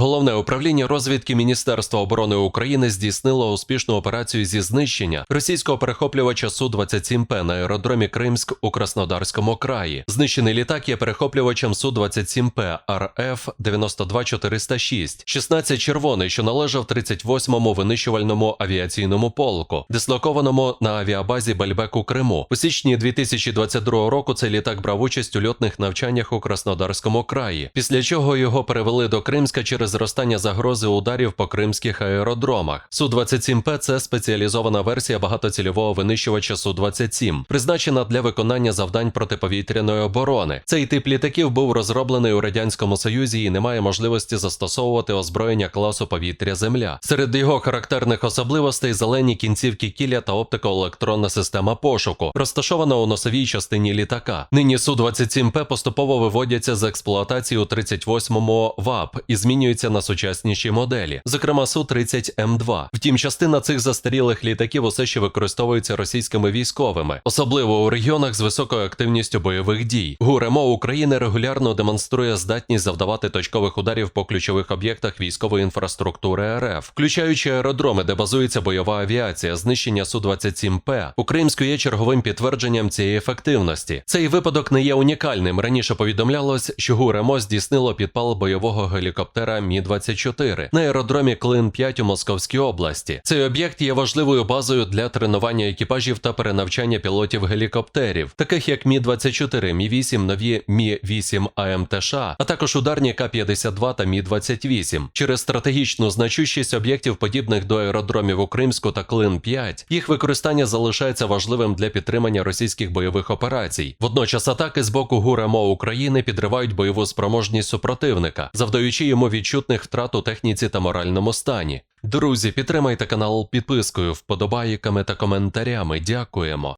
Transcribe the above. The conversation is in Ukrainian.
Головне управління розвідки Міністерства оборони України здійснило успішну операцію зі знищення російського перехоплювача Су-27П на аеродромі Кримськ у Краснодарському краї. Знищений літак є перехоплювачем Су-27П РФ 92406, 16 червоний, що належав 38-му винищувальному авіаційному полку, дислокованому на авіабазі Бальбек у Криму. У січні 2022 року цей літак брав участь у льотних навчаннях у Краснодарському краї, після чого його перевели до Кримська через зростання загрози ударів по кримських аеродромах. Су-27П – це спеціалізована версія багатоцільового винищувача Су-27, призначена для виконання завдань протиповітряної оборони. Цей тип літаків був розроблений у радянському союзі і не має можливості застосовувати озброєння класу повітря-земля. Серед його характерних особливостей зелені кінцівки кіля та оптико-електронна система пошуку, розташована у носовій частині літака. Нині Су-27П поступово виводяться з експлуатації у 38-му ВАП і змінюються на сучасніші моделі, зокрема Су-30М2. Втім, частина цих застарілих літаків усе ще використовується російськими військовими, особливо у регіонах з високою активністю бойових дій. ГУРМО України регулярно демонструє здатність завдавати точкових ударів по ключових об'єктах військової інфраструктури РФ, включаючи аеродроми, де базується бойова авіація, знищення Су-27П. У Кримську є черговим підтвердженням цієї ефективності. Цей випадок не є унікальним. Раніше повідомлялось, що ГУРМО здійснило підпал бойового гелікоптера Мі-24 на аеродромі Клин 5 у Московській області. Цей об'єкт є важливою базою для тренування екіпажів та перенавчання пілотів гелікоптерів, таких як Мі-24, Мі-8, нові Мі-8 АМТШ, а також ударні К-52 та Мі-28. Через стратегічну значущість об'єктів, подібних до аеродромів у Кримську та Клин 5, їх використання залишається важливим для підтримання російських бойових операцій. Водночас атаки з боку ГУРМО України підривають бойову спроможність супротивника, завдаючи йому відчутних втрат у техніці та моральному стані. Друзі, підтримайте канал підпискою, вподобайками та коментарями. Дякуємо.